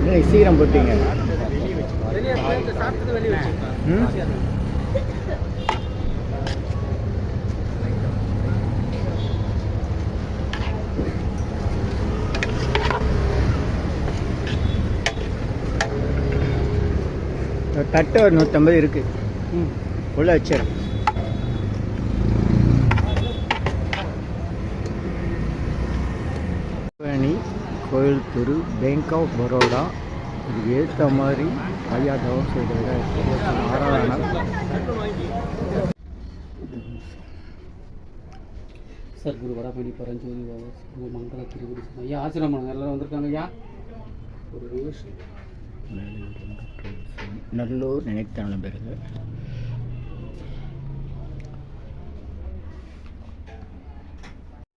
இல்லை சீக்கிரம் போட்டீங்க. தட்டு ஒரு நூற்றம்பது இருக்குது உள்ள வச்சிடும் பழனி கோயில் தெரு பேங்க் ஆஃப் பரோடா இதுக்கு ஏற்ற மாதிரி ஐயா தவம் செய்த ஆறாவது சத்குரு வடபழனி பரஞ்சோதி பாபா குரு மங்கள திருகுடி ஐயா ஆசிரமம் பண்ணுங்க எல்லாரும் வந்திருக்காங்க ஐயா. ஒரு நல்லூர் நினைத்தான பிறகு